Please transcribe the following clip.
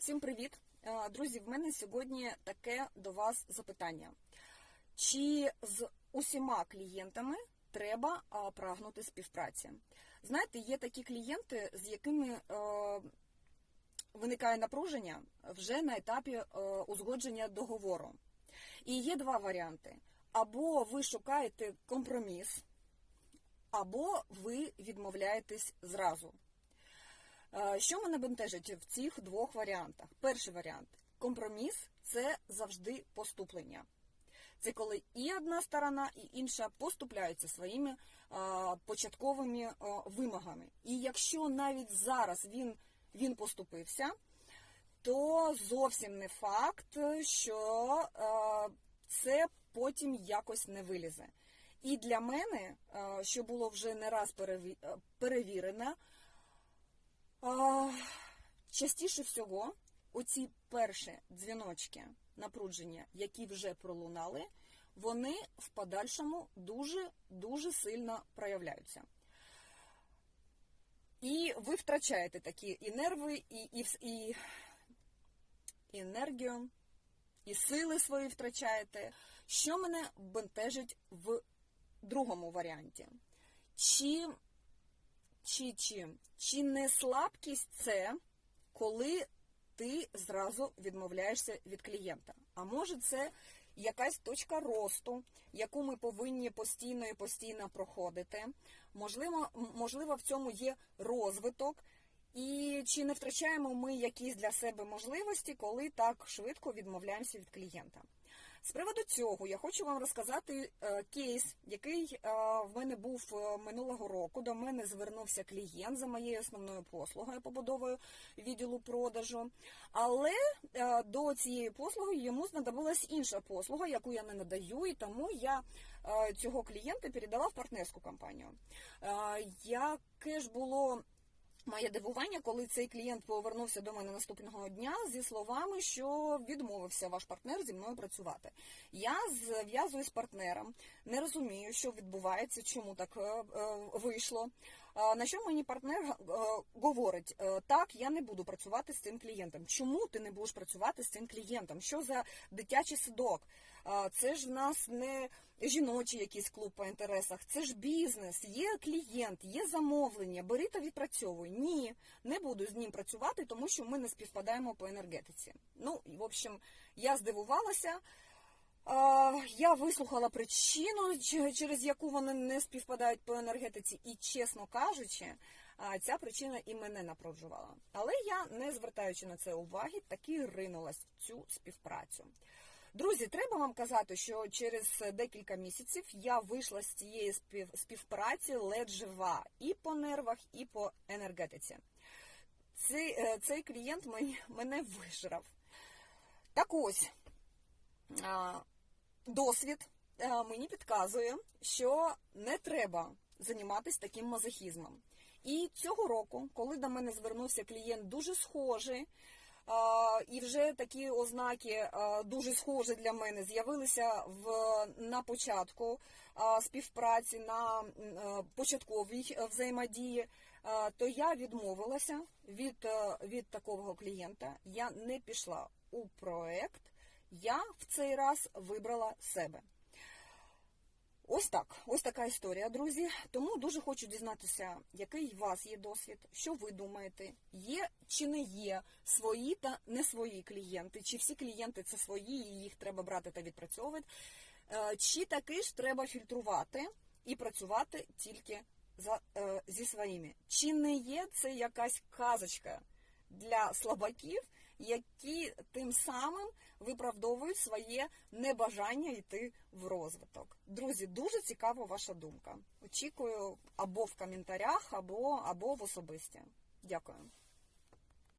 Всім привіт! Е, Друзі, в мене сьогодні таке до вас запитання. Чи з усіма клієнтами треба прагнути співпраці? Знаєте, є такі клієнти, з якими е, виникає напруження вже на етапі е, узгодження договору. І є два варіанти: або ви шукаєте компроміс, або ви відмовляєтесь зразу. Е, Що мене бентежить в цих двох варіантах? Перший варіант компроміс це завжди поступлення. Це коли і одна сторона, і інша поступляються своїми а, початковими а, вимогами. І якщо навіть зараз він, він поступився, то зовсім не факт, що а, це потім якось не вилізе. І для мене, що було вже не раз переві- е, перевірено, а, частіше всього оці перші дзвіночки напрудження, які вже пролунали, вони в подальшому дуже дуже сильно проявляються. І ви втрачаєте такі і нерви, і, і, і енергію, і сили свої втрачаєте. Що мене бентежить в другому варіанті? Чи чи, чи не слабкість це, коли ти зразу відмовляєшся від клієнта? А може це якась точка росту, яку ми повинні постійно і постійно проходити? Можливо, можливо, в цьому є розвиток. І чи не втрачаємо ми якісь для себе можливості, коли так швидко відмовляємося від клієнта? З приводу цього я хочу вам розказати е, кейс, який е, в мене був е, минулого року. До мене звернувся клієнт за моєю основною послугою побудовою відділу продажу. Але до цієї послуги йому знадобилась інша послуга, яку я не надаю, і тому я цього клієнта передала в партнерську компанію. Яке ж було Моє дивування, коли цей клієнт повернувся до мене наступного дня зі словами, що відмовився ваш партнер зі мною працювати. Я зв'язуюсь з партнером, не розумію, що відбувається, чому так е, е, вийшло. На що мені партнер е, говорить: е, так, я не буду працювати з цим клієнтом. Чому ти не будеш працювати з цим клієнтом? Що за дитячий садок? Це ж в нас не жіночий якийсь клуб по інтересах, це ж бізнес, є клієнт, є замовлення, бери та відпрацьовуй. Ні, не буду з ним працювати, тому що ми не співпадаємо по енергетиці. Ну, в общем, я здивувалася. Я вислухала причину, через яку вони не співпадають по енергетиці, і, чесно кажучи, ця причина і мене напруджувала. Але я, не звертаючи на це уваги, таки ринулась в цю співпрацю. Друзі, треба вам казати, що через декілька місяців я вийшла з цієї спів- співпраці ледь жива і по нервах, і по енергетиці. Цей, е, цей клієнт мене вижрав. Так ось, досвід мені підказує, що не треба займатися таким мазохізмом. І цього року, коли до мене звернувся клієнт дуже схожий, і вже такі ознаки дуже схожі для мене з'явилися в на початку співпраці на е, початковій е, взаємодії, то я відмовилася від, е, від такого клієнта. Я не пішла у проект. Я в цей раз вибрала себе. Ось так, ось така історія, друзі. Тому дуже хочу дізнатися, який у вас є досвід, що ви думаєте, є чи не є свої та не свої клієнти, чи всі клієнти це свої, і їх треба брати та відпрацьовувати, Е, чи таки ж треба фільтрувати і працювати тільки за, е, зі своїми. Чи не є це якась казочка для слабаків, які тим самим виправдовують своє небажання йти в розвиток. Друзі, дуже цікава ваша думка. Очікую або в коментарях, або, або в особисті. Дякую.